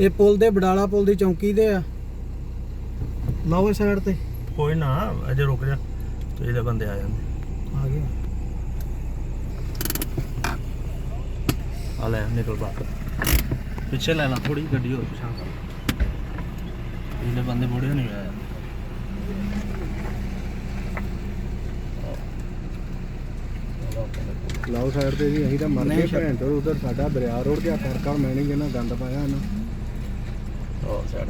ਇਹ ਪੁਲ ਦੇ ਬਡਾਲਾ ਪੁਲ ਦੀ ਚੌਂਕੀ ਦੇ ਆ। ਲਾਓ ਇਸ ਸਾਈਡ ਤੇ। ਕੋਈ ਨਾ ਅਜੇ ਰੁਕ ਜਾ। ਤੇ ਇਹਦੇ ਬੰਦੇ ਆ ਜਾਂਦੇ। ਆ ਗਿਆ ਆ ਲੈ ਨਿਕਲ ਬਾਹਰ। ਪਿੱਛੇ ਲੈ ਲਾ ਥੋੜੀ ਗੱਡੀ ਹੋਰ ਪਿਛਾਂ। ਇਹਦੇ ਬੰਦੇ ਬੋੜੇ ਨਹੀਂ ਆਇਆ ਲਾਓ ਸਾਈਡ ਤੇ ਜੀ ਅਸੀਂ ਤਾਂ ਮਰ ਨਹੀਂ। ਭੈਣ ਤੋਂ ਉਧਰ ਸਾਡਾ ਦਰਿਆ ਰੋਡ ਤੇ ਫਰਕਾ ਮੈਨਿੰਗ ਇਹਨਾਂ ਗੰਦ ਪਾਇਆ ਇਹਨਾਂ। ਉਹ ਸਾਈਡ।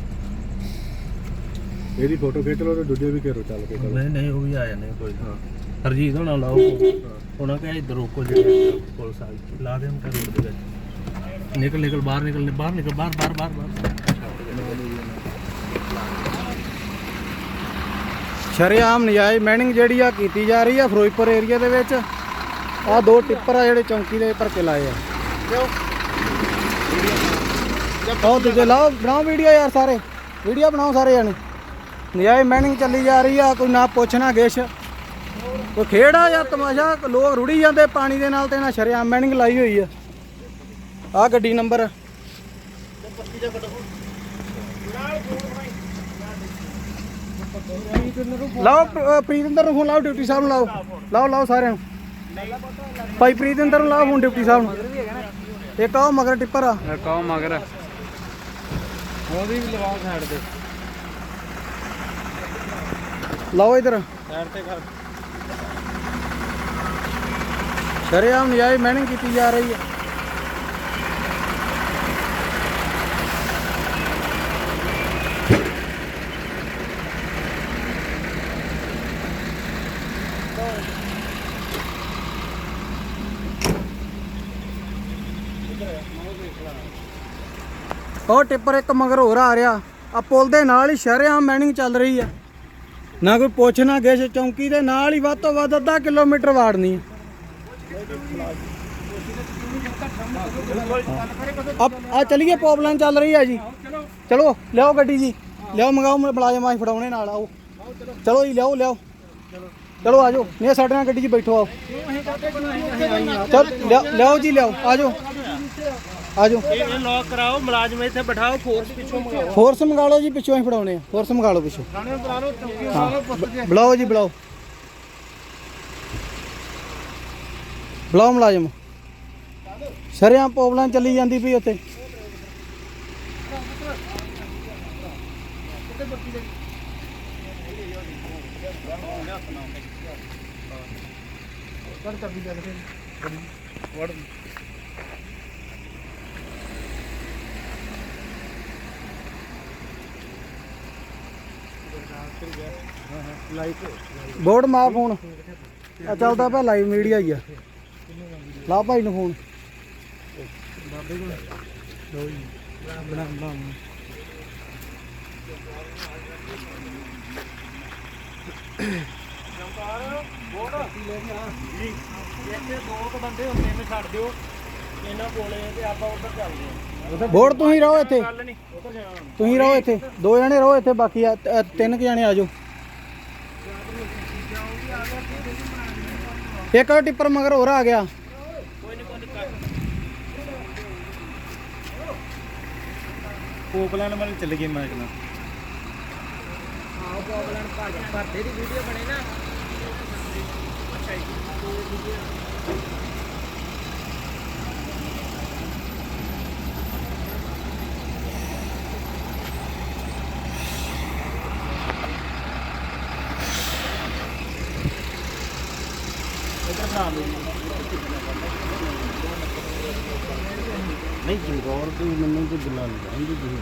ਇਹਦੀ ਫੋਟੋ ਖਿੱਚ ਲਓ ਤੇ ਦੂਜੇ ਵੀ ਘੇਰੋ ਚੱਲ ਕੇ ਕਰੋ। ਨਹੀਂ ਨਹੀਂ ਉਹ ਵੀ ਆ ਜਾਂਦੇ ਕੋਈ ਨਾ। ਹਰਜੀਤ ਹੋਣਾ ਲਾਓ। ਉਹਨਾਂ ਕਹੇ ਇੱਧਰ ਰੋਕੋ ਜਿਹੜੇ ਪੁਲਿਸ ਆ ਗਈ ਲਾ ਦੇ ਉਹਨਾਂ ਰੋਡ ਦੇ ਵਿੱਚ। ਨਿਕਲ ਨਿਕਲ ਬਾਹਰ ਨਿਕਲ ਬਾਹਰ ਨਿਕਲ ਬਾਹਰ ਬਾਹਰ ਬਾਹਰ ਬਾਹਰ। ਸ਼ਰੇਆਮ ਨਜਾਇਜ਼ ਮਾਈਨਿੰਗ ਜਿਹੜੀ ਆ ਕੀਤੀ ਜਾ ਰਹੀ ਆ ਫਿਰੋਜ਼ਪੁਰ ਏਰੀਆ ਦੇ ਵਿੱਚ। ਆ ਦੋ ਟਿੱਪਰ ਆ ਜਿਹੜੇ ਚੌਂਕੀ ਦੇ ਭਰ ਕੇ ਲਾਏ ਆ। ਆਓ ਦੂਜੇ, ਲਾਓ, ਬਣਾਓ ਵੀਡੀਓ ਯਾਰ ਸਾਰੇ। ਵੀਡੀਓ ਬਣਾਓ ਸਾਰੇ ਜਾਣੇ। ਨਜਾਇਜ਼ ਮਾਈਨਿੰਗ ਚੱਲੀ ਜਾ ਰਹੀ ਆ, ਕੋਈ ਨਾ ਪੁੱਛਣਾ ਗਿਸ਼ ਕੋਈ ਖੇੜਾ ਜਾਂ ਤਮਾਸ਼ਾ ਲੋਕ ਰੁੜੀ ਜਾਂਦੇ ਪਾਣੀ ਦੇ ਨਾਲ ਤੇ ਨਾ ਸ਼ਰੇਆਮ ਮਾਈਨਿੰਗ ਲਾਈ ਹੋਈ ਆ। ਆ ਗੱਡੀ ਨੰਬਰ ਲਾਓ ਪ੍ਰੀਤਿੰਦਰ ਨੂੰ ਫੋਨ ਲਾਓ, ਡਿਊਟੀ ਸਾਹਿਬ ਨੂੰ ਲਾਓ। ਲਾਓ ਲਾਓ ਸਾਰਿਆਂ ਨੂੰ। ਭਾਈ ਪ੍ਰੀਤਿੰਦਰ ਨੂੰ ਲਾਓ ਫੋਨ ਡਿਊਟੀ ਸਾਹਿਬ ਨੂੰ। ਇੱਕ ਆਓ ਮਗਰ ਟਿੱਪਰ ਆ। ਕਾਹ ਮਗਰ। ਉਹਦੀ ਵੀ ਲਵਾਓ ਸਾਈਡ ਤੇ। ਲਾਓ ਇਧਰ। ਸਾਈਡ ਤੇ ਕਰ। ਸ਼ਰੇਆਮ ਨਜਾਇਜ਼ ਮਾਈਨਿੰਗ ਕੀਤੀ ਜਾ ਰਹੀ ਹੈ। ਉਹ ਟਿੱਪਰ ਇੱਕ ਮਗਰ ਹੋਰ ਆ ਰਿਹਾ। ਆ ਪੁਲ ਦੇ ਨਾਲ ਹੀ ਸ਼ਰੇਆਮ ਮਾਈਨਿੰਗ ਚੱਲ ਰਹੀ ਆ। ਨਾ ਕੋਈ ਪੁੱਛ, ਨਾ ਗਿੱਛ ਚੌਂਕੀ ਦੇ ਨਾਲ ਹੀ ਵੱਧ ਤੋਂ ਵੱਧ ਅੱਧਾ ਕਿਲੋਮੀਟਰ ਵਾੜਨੀ ਹੈ ਆ ਆ ਚਲੀਏ ਪੌਪਲਾਈਨ ਚੱਲ ਰਹੀ ਹੈ ਜੀ। ਚਲੋ, ਲਿਆਓ ਗੱਡੀ ਜੀ। ਲਿਆਓ, ਮੰਗਾਓ ਮੁਲਾਜ਼ਮ ਆਈ ਫੜਾਉਣੇ ਨਾਲ, ਆਓ। ਚਲੋ ਜੀ, ਲਿਆਓ ਲਿਆਓ। ਚਲੋ ਆਜੋ ਨਹੀਂ ਸਾਡੇ ਨਾਲ ਗੱਡੀ 'ਚ ਬੈਠੋ, ਆਓ। ਚਲ, ਲਿਆਓ ਜੀ ਲਿਆਓ ਆਜੋ ਆਜੋ। ਇਹ ਲੌਕ ਕਰਾਓ ਮੁਲਾਜ਼ਮ ਇੱਥੇ ਬਿਠਾਓ ਫੋਰਸ ਪਿੱਛੋਂ ਮੰਗਾਓ। ਫੋਰਸ ਮੰਗਾ ਲਓ ਜੀ ਪਿੱਛੋਂ ਹੀ ਫੜਾਉਣੇ ਆ। ਫੋਰਸ ਮੰਗਾ ਲਓ ਪਿੱਛੋਂ ਹਾਂ। ਬੁਲਾਓ ਜੀ ਬੁਲਾਓ। ਬੁਲਾਓ ਮੁਲਾਜ਼ਮ। ਸ਼ਰਿਆਂ ਪੋਬਲਾਂ ਚੱਲੀ ਜਾਂਦੀ ਪਈ ਉੱਥੇ। ਬੋਰਡ ਮਾ ਫੋਨ ਆ ਚੱਲਦਾ ਪਿਆ ਲਾਈਵ ਮੀਡੀਆ ਹੀ ਆ। ਲਾ ਭਾਈ ਨੂੰ ਫੋਨ ਬਣਾ ਬਣਾ ਇੱਥੇ ਦੋ ਕੁ ਬੰਦੇ ਹੁੰਦੇ ਨੇ ਛੱਡ ਦਿਓ ਇਹਨਾਂ ਕੋਲੇ ਤੇ ਆਪਾਂ ਉੱਧਰ ਚੱਲਦੇ ਬੋਰਡ ਤੁਸੀਂ ਰਹੋ ਇੱਥੇ। ਆ ਗੱਲ ਨਹੀਂ। ਉੱਧਰ ਜਾਣਾ। ਤੁਸੀਂ ਰਹੋ ਇੱਥੇ। ਦੋ ਜਣੇ ਰਹੋ ਇੱਥੇ ਬਾਕੀ ਤਿੰਨ ਕੁ ਜਣੇ ਆ ਜਾਓ। ਇੱਕ ਟਿੱਪਰ ਮਗਰ ਹੋਰ ਆ ਗਿਆ। ਪੋਪਲਾਨ ਵੱਲ ਚੱਲ ਗਏ ਮੈਂ ਕਿਹਾ ਨਹੀਂ ਜੰਗੌਰ ਤੋਂ ਮੈਨੂੰ ਕੋਈ ਬੁਲਾ ਨਹੀਂ ਜਾਂਦੀ ਤੁਸੀਂ।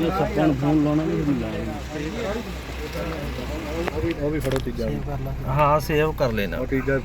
ਜੇ ਸੱਪਾਂ ਨੂੰ ਫੋਨ ਲਾਉਣਾ ਨਹੀਂ ਬੁਲਾਇਆ ਉਹ ਵੀ ਉਹ ਵੀ ਫੜੋ ਤੀਜਾ। ਹਾਂ ਸੇਵ ਕਰ ਲੈਣਾ। ਉਹ ਤੀਜਾ